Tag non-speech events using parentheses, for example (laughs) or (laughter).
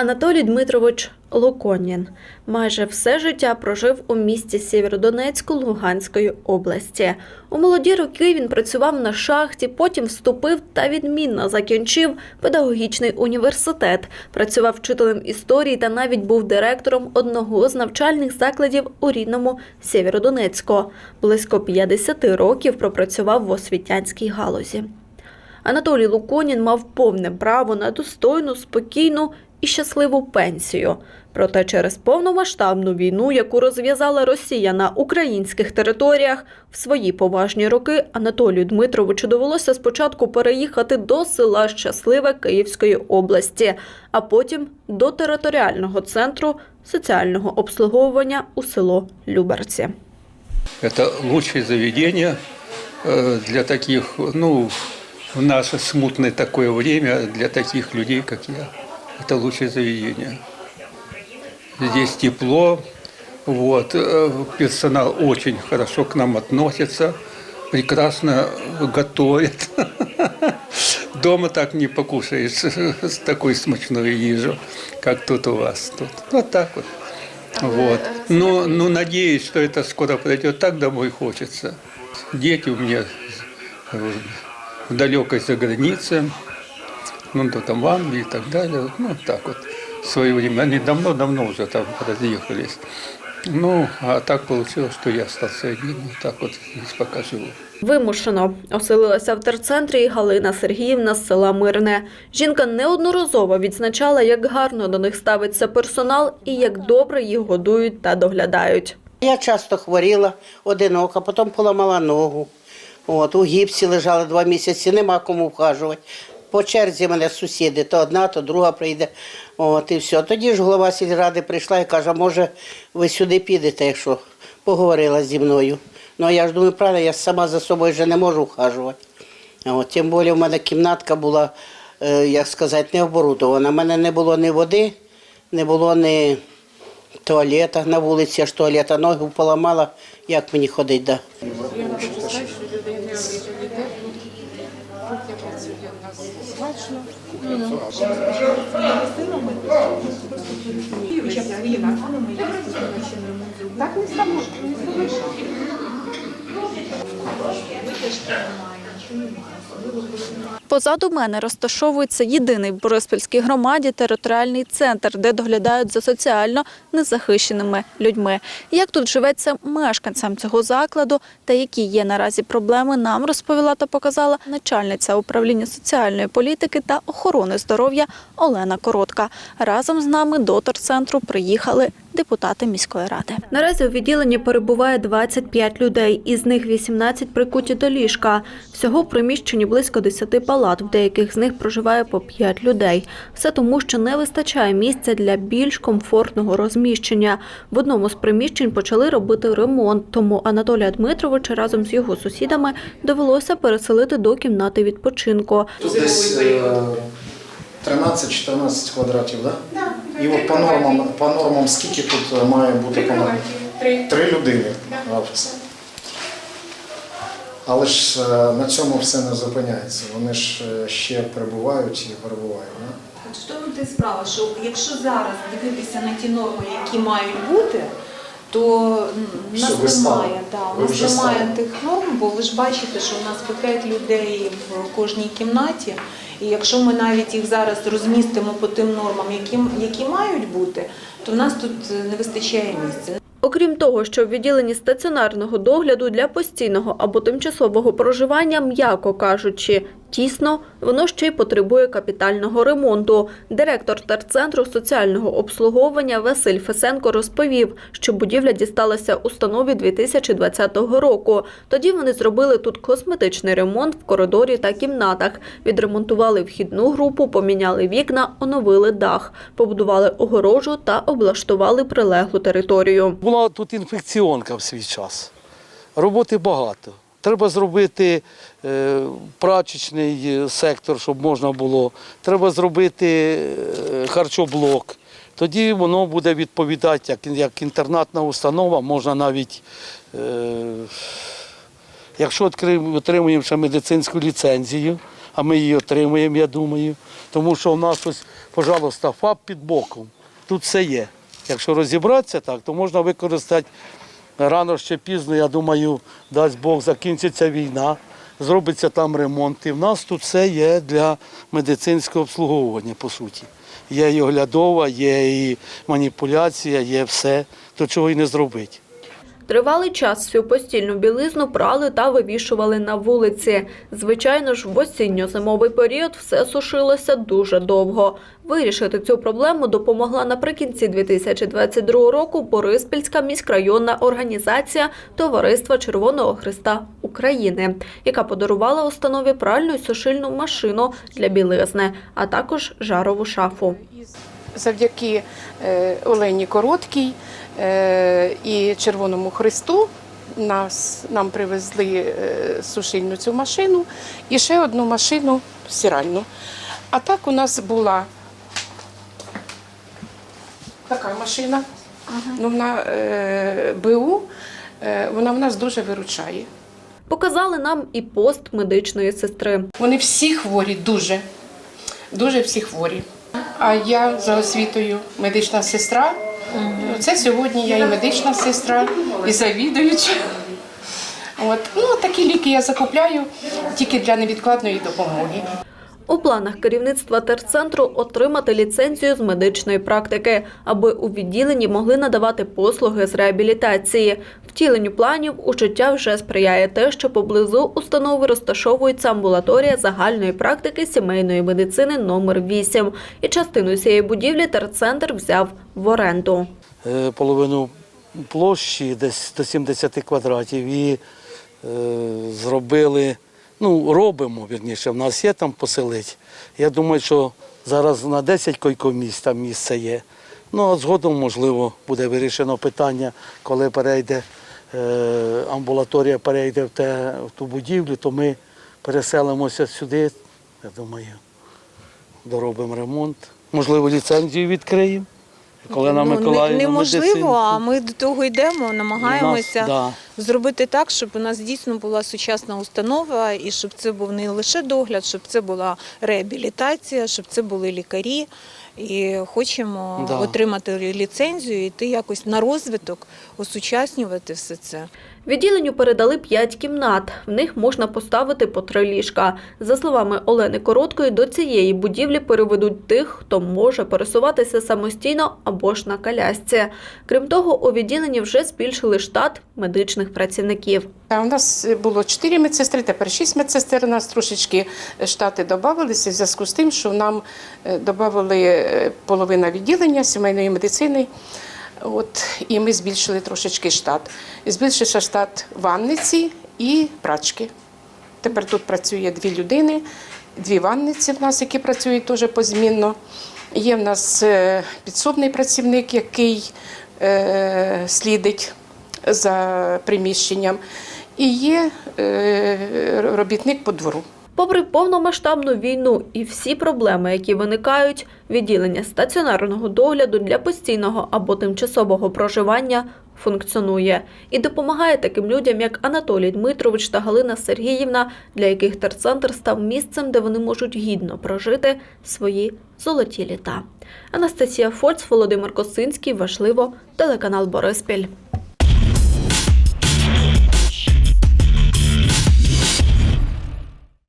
Анатолій Дмитрович Луконін майже все життя прожив у місті Сєвєродонецьку Луганської області. У молоді роки він працював на шахті, потім вступив та відмінно закінчив педагогічний університет, працював вчителем історії та навіть був директором одного з навчальних закладів у рідному Сєвєродонецьку. Близько 50 років пропрацював в освітянській галузі. Анатолій Луконін мав повне право на достойну, спокійну і щасливу пенсію. Проте через повномасштабну війну, яку розв'язала Росія на українських територіях, в свої поважні роки Анатолію Дмитровичу довелося спочатку переїхати до села Щасливе Київської області, а потім до територіального центру соціального обслуговування у село Люберці. Это лучшее заведение э, для таких, ну, в наше смутное такое время, для таких людей, как я. Это лучшее заведение. Здесь тепло, вот, э, персонал очень хорошо к нам относится, прекрасно готовит. (laughs) Дома так не покушаешь (laughs) с такой смачной ежу, как тут у вас. Тут. Вот так вот. Вот. Ну, ну, надеюсь, что это скоро пройдет. Так домой хочется. Дети у меня в далекой загранице, ну, то там в Англии и так далее. Ну, так вот. В свое время. Они давно-давно уже там разъехались. Ну, а так получилось, что я остался один. Так вот здесь пока живу. Вимушено оселилася в терцентрі і Галина Сергіївна з села Мирне. Жінка неодноразово відзначала, як гарно до них ставиться персонал і як добре їх годують та доглядають. Я часто хворіла, одинока, потім поламала ногу. От, у гіпсі лежала два місяці, нема кому вхажувати. По черзі мене сусіди, то одна, то друга прийде. От, і все. Тоді ж голова сільради прийшла і каже, може, ви сюди підете, якщо поговорила зі мною. Ну, я ж думаю, правильно, я сама за собою вже не можу вхажувати. От, тим більше в мене кімнатка була, е, як сказати, не оборудована. У мене не було ні води, не було ні туалета на вулиці, аж туалета ногу поламала. Як мені ходити? Да? Так не стану, не зробиш. Витяжки немає, нічого немає. Позаду мене розташовується єдиний в Бориспільській громаді територіальний центр, де доглядають за соціально незахищеними людьми. Як тут живеться мешканцям цього закладу та які є наразі проблеми, нам розповіла та показала начальниця управління соціальної політики та охорони здоров'я Олена Коротка. Разом з нами до терцентру приїхали депутати міської ради. Наразі у відділенні перебуває 25 людей, із них 18 прикуті до ліжка. Всього в приміщенні близько 10 палат, в деяких з них проживає по 5 людей. Все тому, що не вистачає місця для більш комфортного розміщення. В одному з приміщень почали робити ремонт, тому Анатолія Дмитровича разом з його сусідами довелося переселити до кімнати відпочинку. Тут десь е, 13-14 квадратів. Да? І от по нормам, по нормам скільки тут е, має бути по нормам? Три. Людини. Але ж е, на цьому все не зупиняється. Вони ж е, ще прибувають і перебувають. Да? От ти справа, що якщо зараз дивитися на ті норми, які мають бути, то в Все, нас стали. немає, да, у нас немає стали. тих норм, бо ви ж бачите, що у нас по 5 людей в кожній кімнаті. І якщо ми навіть їх зараз розмістимо по тим нормам, які, які мають бути, то в нас тут е, не вистачає місця. Окрім того, що в відділенні стаціонарного догляду для постійного або тимчасового проживання, м'яко кажучи, тісно, воно ще й потребує капітального ремонту. Директор терцентру соціального обслуговування Василь Фесенко розповів, що будівля дісталася установі 2020 року. Тоді вони зробили тут косметичний ремонт в коридорі та кімнатах, відремонтували вхідну групу, поміняли вікна, оновили дах, побудували огорожу та облаштували прилеглу територію. Була тут інфекціонка в свій час. Роботи багато. Треба зробити е, прачечний е, сектор, щоб можна було. Треба зробити е, харчоблок. Тоді воно буде відповідати як, як інтернатна установа, можна навіть, е, якщо отримуємо ще медицинську ліцензію, а ми її отримуємо, я думаю. Тому що в нас ось, пожалуйста, ФАП під боком. Тут все є. Якщо розібратися так, то можна використати рано ще пізно, я думаю, дасть Бог, закінчиться війна, зробиться там ремонт. І в нас тут все є для медицинського обслуговування, по суті. Є і оглядова, є і маніпуляція, є все, то чого й не зробити. Тривалий час всю постільну білизну прали та вивішували на вулиці. Звичайно ж, в осінньо-зимовий період все сушилося дуже довго. Вирішити цю проблему допомогла наприкінці 2022 року Бориспільська міськрайонна організація Товариства Червоного Христа України, яка подарувала установі пральну й сушильну машину для білизни, а також жарову шафу. Завдяки е, Олені Короткій е, і Червоному Христу нас, нам привезли е, сушильну цю машину і ще одну машину стиральну. А так у нас була така машина, ну, вона е, БУ, е, вона в нас дуже виручає. Показали нам і пост медичної сестри. Вони всі хворі, дуже, дуже всі хворі. А я за освітою медична сестра. Це сьогодні я і медична сестра, і завідуюча. От. Ну, такі ліки я закупляю тільки для невідкладної допомоги. У планах керівництва терцентру отримати ліцензію з медичної практики, аби у відділенні могли надавати послуги з реабілітації. Втіленню планів у життя вже сприяє те, що поблизу установи розташовується амбулаторія загальної практики сімейної медицини номер 8 І частину цієї будівлі терцентр взяв в оренду. Е, половину площі, десь до 70 квадратів, і е, зробили, ну, робимо, вірніше, в нас є там поселити. Я думаю, що зараз на 10 койкомісць там місце є. Ну, а згодом, можливо, буде вирішено питання, коли перейде е, амбулаторія перейде в, те, в ту будівлю, то ми переселимося сюди. Я думаю, доробимо ремонт. Можливо, ліцензію відкриємо. Коли Ну, не- неможливо, а ми до того йдемо, намагаємося нас, да. зробити так, щоб у нас дійсно була сучасна установа, і щоб це був не лише догляд, щоб це була реабілітація, щоб це були лікарі. І хочемо Да. отримати ліцензію, і йти якось на розвиток, осучаснювати все це. Відділенню передали п'ять кімнат. В них можна поставити по три ліжка. За словами Олени Короткої, до цієї будівлі переведуть тих, хто може пересуватися самостійно або ж на колясці. Крім того, у відділенні вже збільшили штат медичних працівників. А у нас було 4 медсестри, тепер 6 медсестер. У нас трошечки штати додавалися в зв'язку з тим, що нам додали половина відділення сімейної медицини. От, і ми збільшили трошечки штат. Збільшився штат ванниці і прачки. Тепер тут працює дві людини, дві ванниці в нас, які працюють теж позмінно. Є в нас е, підсобний працівник, який е, слідить за приміщенням. І є е, робітник по двору. Попри повномасштабну війну і всі проблеми, які виникають, відділення стаціонарного догляду для постійного або тимчасового проживання функціонує і допомагає таким людям, як Анатолій Дмитрович та Галина Сергіївна, для яких терцентр став місцем, де вони можуть гідно прожити свої золоті літа. Анастасія Фольц, Володимир Косинський, важливо, телеканал Бориспіль.